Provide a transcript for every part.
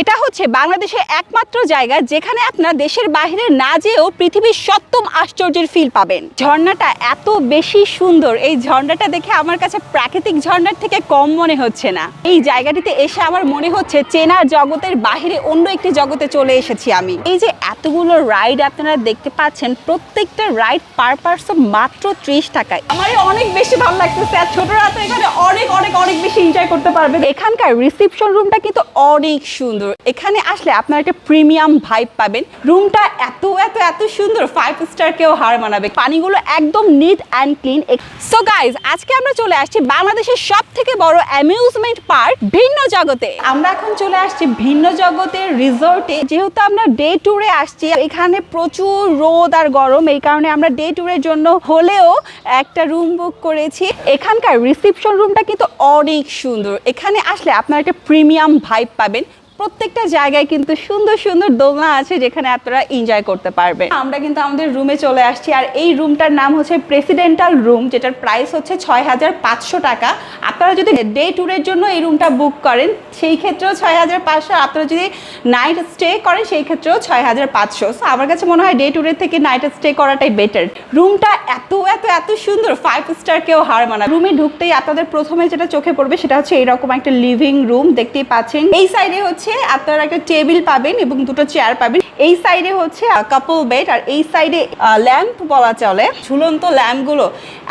এটা হচ্ছে বাংলাদেশের একমাত্র জায়গা যেখানে আপনার দেশের বাইরে না যেয়েও পৃথিবীর সপ্তম আশ্চর্যের ফিল পাবেন। ঝর্ণাটা এত বেশি সুন্দর। এই ঝর্ণাটা দেখে আমার কাছে প্রাকৃতিক ঝর্ণার থেকে কম মনে হচ্ছে না। এই জায়গাটিতে এসে আমার মনে হচ্ছে চেনা জগতের বাহিরে অন্য একটি জগতে চলে এসেছি আমি। এই যে এতগুলো রাইড আপনারা দেখতে পাচ্ছেন, প্রত্যেকটা রাইড পার পার্সন মাত্র ত্রিশ টাকায় আমার অনেক বেশি ভালো লাগতেছে, আর ছোটরা তো এখানে অনেক অনেক অনেক বেশি এনজয় করতে পারবে। এখানকার রিসেপশন রুমটা কিন্তু অনেক সুন্দর। এখানে আসলে আপনারা একটা প্রিমিয়াম ভাইব পাবেন। রুমটা এত এত এত সুন্দর ফাইভ স্টার কেউ হার মানাবে। পানিগুলো একদম neat and clean so guys আজকে আমরা চলে আসছি বাংলাদেশের সব থেকে বড় অ্যামিউজমেন্ট পার্ক ভিন্ন জগতে। আমরা এখন চলে আসছি ভিন্ন জগতের রিসোর্টে যেহেতু আমরা ডে ট্যুরে আসছি। এখানে প্রচুর রোদ আর গরম, এই কারণে আমরা ডে ট্যুরের জন্য হলেও একটা রুম বুক করেছি। এখানকার রিসিপশন রুমটা কিন্তু অনেক সুন্দর। এখানে আসলে আপনারা একটা প্রিমিয়াম ভাইব পাবেন। প্রত্যেকটা জায়গায় কিন্তু সুন্দর সুন্দর দোলনা আছে যেখানে আপনারা এনজয় করতে পারবেন। আমরা কিন্তু আমাদের রুমে চলে আসছি আর এই রুমটার নাম হচ্ছে প্রেসিডেন্টাল রুম যেটার প্রাইস হচ্ছে ছয় হাজার পাঁচশো টাকা। আপনারা যদি ডে ট্যুরের জন্য এই রুমটা বুক করেন সেই ক্ষেত্রেও ছয় হাজার পাঁচশো আপনারা যদি নাইট স্টে করেন সেই ক্ষেত্রেও ছয় হাজার পাঁচশো। So, আমার কাছে মনে হয় ডে ট্যুরের থেকে নাইট স্টে করাটাই বেটার রুমটা এত এত এত সুন্দর ফাইভ স্টার কেউ হার মানা রুমে ঢুকতেই আপনাদের প্রথমে যেটা চোখে পড়বে সেটা হচ্ছে এরকম একটা লিভিং রুম দেখতেই পাচ্ছেন। এই সাইডে হচ্ছে আপনারা একটা টেবিল পাবেন এবং দুটো চেয়ার পাবেন। এই সাইডে হচ্ছে কাপল বেড আর এই সাইডে ল্যাম্প বলা চলে। ঝুলন্ত ল্যাম্পগুলো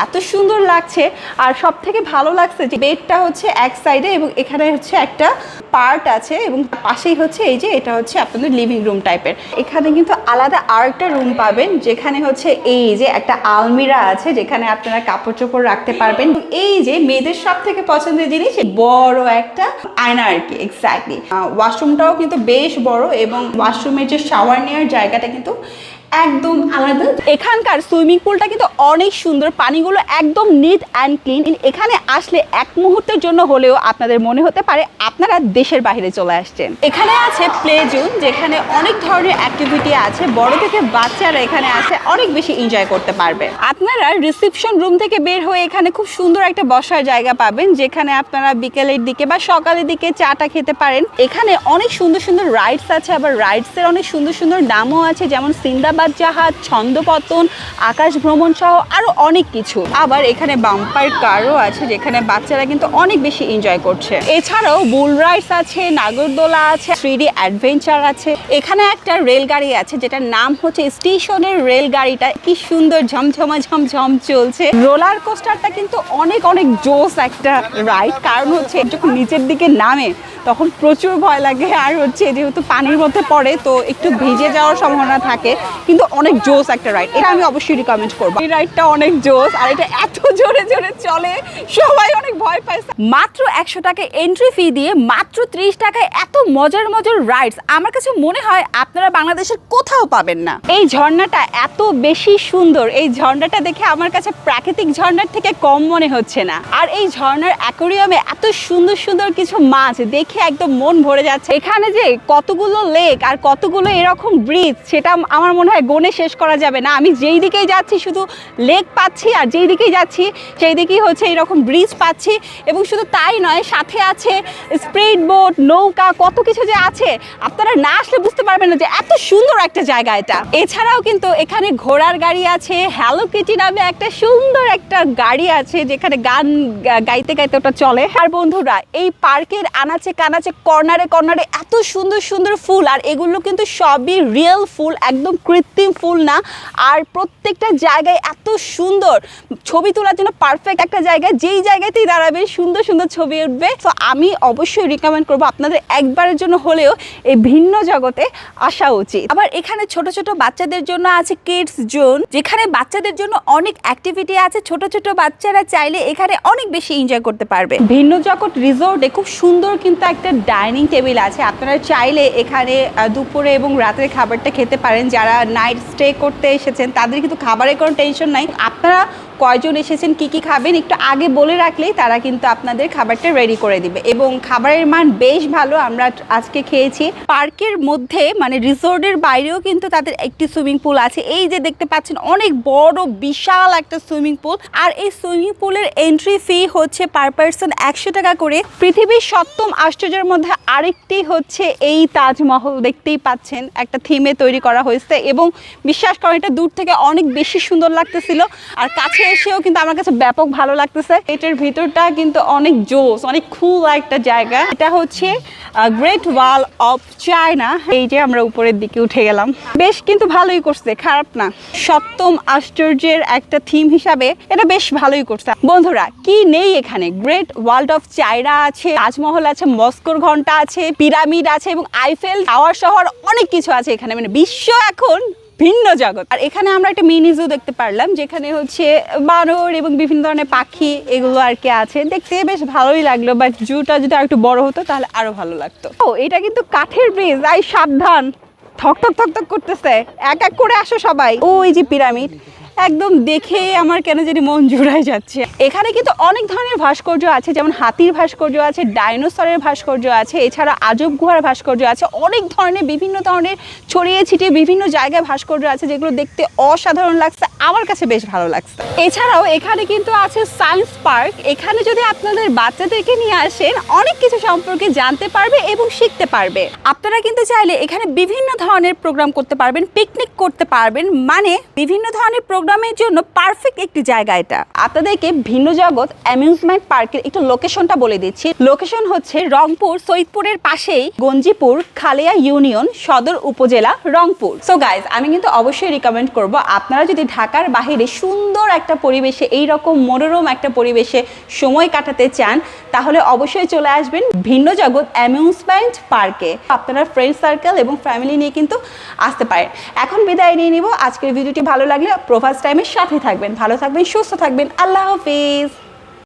এত সুন্দর লাগছে, আর সব থেকে ভালো লাগছে যে বেডটা হচ্ছে এক সাইডে এবং এখানে হচ্ছে একটা পার্ট আছে এবং পাশেই হচ্ছে এই যে, এটা হচ্ছে আপনাদের লিভিং রুম টাইপের এখানে কিন্তু আলাদা আরেকটা রুম পাবেন, যেখানে হচ্ছে এই যে একটা আলমিরা আছে, যেখানে আপনারা কাপড় চোপড় রাখতে পারবেন। এই যে মেয়েদের সব থেকে পছন্দের জিনিস বড় একটা আয়না আর কি এক্স্যাক্টলি ওয়াশরুমটাও কিন্তু বেশ বড় এবং ওয়াশরুমের যে শাওয়ার নেওয়ার জায়গাটা কিন্তু একদম আলাদা। এখানকার সুইমিং পুলটা কিন্তু অনেক সুন্দর। পানিগুলো একদম নিট অ্যান্ড ক্লিন এখানে আসলে এক মুহূর্তের জন্য হলেও আপনাদের মনে হতে পারে আপনারা দেশের বাইরে চলে আসছেন। এখানে আছে প্লে জোন যেখানে অনেক ধরনের অ্যাক্টিভিটি আছে। বড় থেকে বাচ্চারা এখানে আছে অনেক বেশি এনজয় করতে পারবে। আপনারা রিসেপশন রুম থেকে বের হয়ে এখানে খুব সুন্দর একটা বসার জায়গা পাবেন, যেখানে আপনারা বিকেলের দিকে বা সকালের দিকে চাটা খেতে পারেন। এখানে অনেক সুন্দর সুন্দর রাইডস আছে, আবার রাইডসের অনেক সুন্দর সুন্দর নামও আছে, যেমন সিন্দাবাদ জাহাজ, ছন্দপতন, আকাশ ভ্রমণ সহ আরও অনেক কিছু। আবার এখানে বাম্পার কারও আছে যেখানে বাচ্চারা কিন্তু অনেক বেশি এনজয় করছে। এছাড়াও বুল রাইডস আছে, নাগরদোলা আছে থ্রি অ্যাডভেঞ্চার আছে। এখানে একটা রেলগাড়ি আছে যেটার নাম হচ্ছে স্টেশনের রেলগাড়িটা। কি সুন্দর ঝমঝমা ঝমঝম চলছে। রোলার কোস্টারটা কিন্তু অনেক অনেক জোস একটা রাইড কারণ হচ্ছে যখন নিচের দিকে নামে, তখন প্রচুর ভয় লাগে। আর হচ্ছে যেহেতু পানির মধ্যে পড়ে, তো একটু ভিজে যাওয়ার সম্ভাবনা থাকে। কিন্তু অনেক জোস একটা রাইড এটা আমি অবশ্যই রিকমেন্ড করব। এই রাইডটা অনেক জোস আর এটা এত জোরে জোরে চলে, সবাই অনেক ভয় পায়। মাত্র একশো টাকা এন্ট্রি ফি দিয়ে মাত্র ত্রিশ টাকায় এত মজার মজার রাইডস আমার কাছে মনে হয় আপনারা বাংলাদেশের কোথাও পাবেন না। এই ঝর্ণাটা এত বেশি সুন্দর। এই ঝর্ণাটা দেখে আমার কাছে প্রাকৃতিক ঝর্ণার থেকে কম মনে হচ্ছে না। আর এই ঝর্ণার অ্যাকোরিয়ামে এত সুন্দর সুন্দর কিছু মাছ দেখে একদম মন ভরে যাচ্ছে। এখানে যে কতগুলো লেক আর কতগুলো এরকম ব্রিজ সেটা আমার মনে হয় গনে শেষ করা যাবে না। আমি যেই দিকেই যাচ্ছি শুধু লেক পাচ্ছি আর যেই দিকেই যাচ্ছি সেই দিকেই হচ্ছে এরকম ব্রিজ পাচ্ছি এবং শুধু তাই নয়, সাথে আছে স্প্রিড বোট, নৌকা, কত কিছু যে আছে। আপনারা না আসলে বুঝতে পারবেন না যে এত সুন্দর একটা জায়গা এটা। এছাড়াও কিন্তু এখানে ঘোড়ার গাড়ি আছে, হ্যালো কিটি নামে একটা সুন্দর একটা গাড়ি আছে যেখানে গান গাইতে গাইতে ওটা চলে। আর বন্ধুরা, এই পার্কের আনাচে কানাচে কর্নারে কর্নারে এত সুন্দর সুন্দর ফুল আর এগুলো কিন্তু সবই রিয়েল ফুল, একদম কৃত্রিম ফুল না। আর প্রত্যেকটা জায়গায় এত সুন্দর ছবি তোলার জন্য পারফেক্ট একটা জায়গা যেই জায়গাতেই দাঁড়াবে সুন্দর সুন্দর ছবি উঠবে। তো আমি অবশ্যই রিকমেন্ড করব আপনাদের একবারের জন্য হলেও এই ভিন্ন জগতে আসা উচিত। আবার এখানে ছোট ছোট বাচ্চাদের জন্য আছে কিডস জোন যেখানে বাচ্চাদের জন্য অনেক অ্যাক্টিভিটি আছে। ছোট ছোট বাচ্চারা চাইলে এখানে অনেক বেশি এনজয় করতে পারবে। ভিন্ন জগৎ রিসোর্টে খুব সুন্দর কিন্তু একটা ডাইনিং টেবিল আছে। আপনারা চাইলে এখানে দুপুরে এবং রাতের খাবারটা খেতে পারেন। যারা নাইট স্টে করতে এসেছেন, তাদের কিন্তু খাবারের কোনো টেনশন নাই। আপনারা কয়জন এসেছেন, কি কি খাবেন, একটু আগে বলে রাখলেই তারা কিন্তু আপনাদের খাবারটা রেডি করে দিবে। এবং খাবারের মান বেশ ভালো, আমরা আজকে খেয়েছি। পার্কের মধ্যে মানে রিসোর্টের বাইরেও কিন্তু তাদের একটি সুইমিং পুল আছে। এই যে দেখতে পাচ্ছেন, অনেক বড়, বিশাল একটা সুইমিং পুল। আর এই সুইমিং পুলের এন্ট্রি ফি হচ্ছে পার পার্সন একশো টাকা করে। পৃথিবীর সপ্তম আশ্চর্যের মধ্যে আরেকটি হচ্ছে এই তাজমহল, দেখতেই পাচ্ছেন, একটা থিমে তৈরি করা হয়েছে। এবং বিশ্বাস করেন, এটা দূর থেকে অনেক বেশি সুন্দর লাগতেছিল। আর কাছে এসেও কিন্তু আমার কাছে ব্যাপক ভালো লাগতেছে। এটার ভিতরটা কিন্তু অনেক জোস, অনেক খুব একটা জায়গা। এটা হচ্ছে গ্রেট ওয়াল অফ চায়না এই যে আমরা উপরের দিকে উঠে গেলাম। বেশ কিন্তু ভালোই করছে, খারাপ না। সপ্তম আশ্চর্যের একটা থিম হিসাবে এটা বেশ ভালোই করছে। বন্ধুরা, কি নেই এখানে? গ্রেট ওয়ার্ল্ড অফ চায়না আছে, তাজমহল আছে, মস্কোর ঘণ্টা আছে, পিরামিড আছে এবং আইফেল টাওয়ার শহর অনেক কিছু আছে এখানে। মানে বিশ্ব এখন ভিন্ন জগৎ। আর এখানে আমরা একটা মিনি জু দেখতে পারলাম, যেখানে হচ্ছে বানর এবং বিভিন্ন ধরনের পাখি এগুলো আর কি আছে। দেখতে বেশ ভালোই লাগল বাট জুটা যদি একটু বড় হতো তাহলে আরও ভালো লাগতো। ও, এটা কিন্তু কাঠের ব্রিজ আই সাবধান। থক থক থক থক করতেছে। এক এক করে আসো সবাই। ও এই যে পিরামিড। একদম দেখে আমার কেন জানি মন জুড়াই যাচ্ছে। এখানে কিন্তু অনেক ধরনের ভাস্কর্য আছে, যেমন হাতির ভাস্কর্য আছে, ডাইনোসরের ভাস্কর্য আছে, এছাড়া আজব গুহার ভাস্কর্য আছে, অনেক ধরনের বিভিন্ন ধরনের ছড়িয়ে ছিটিয়ে বিভিন্ন জায়গায় ভাস্কর্য আছে, যেগুলো দেখতে অসাধারণ লাগছে, আমার কাছে বেশ ভালো লাগছে। এছাড়াও এখানে কিন্তু আছে সায়েন্স পার্ক, এখানে যদি আপনাদের বাচ্চাদেরকে নিয়ে আসেন, অনেক কিছু সম্পর্কে জানতে পারবে এবং শিখতে পারবে। আপনারা কিন্তু চাইলে এখানে বিভিন্ন ধরনের প্রোগ্রাম করতে পারবেন, পিকনিক করতে পারবেন মানে বিভিন্ন ধরনের প্রোগ্রামের জন্য পারফেক্ট একটি জায়গা এটা। আপনাদেরকে ভিন্ন জগৎ অ্যামিউজমেন্ট পার্কের একটু লোকেশনটা বলে দিচ্ছি। লোকেশন হচ্ছে রংপুর, সৈয়দপুরের পাশেই গঞ্জিপুর, খালিয়া ইউনিয়ন সদর উপজেলা রংপুর। সো গাইজ আমি কিন্তু অবশ্যই রিকমেন্ড করব, আপনারা যদি ঢাকার বাইরে সুন্দর একটা পরিবেশে এই রকম মনোরম একটা পরিবেশে সময় কাটাতে চান, তাহলে অবশ্যই চলে আসবেন ভিন্ন জগৎ অ্যামিউজমেন্ট পার্কে আপনারা ফ্রেন্ড সার্কেল এবং ফ্যামিলি নিয়ে কিন্তু আসতে পারেন। এখন বিদায় নিয়ে নিব। আজকের ভিডিওটি ভালো লাগলে প্রভাস টাইমের সাথে থাকবেন ভালো থাকবেন সুস্থ থাকবেন। আল্লাহ হাফিজ।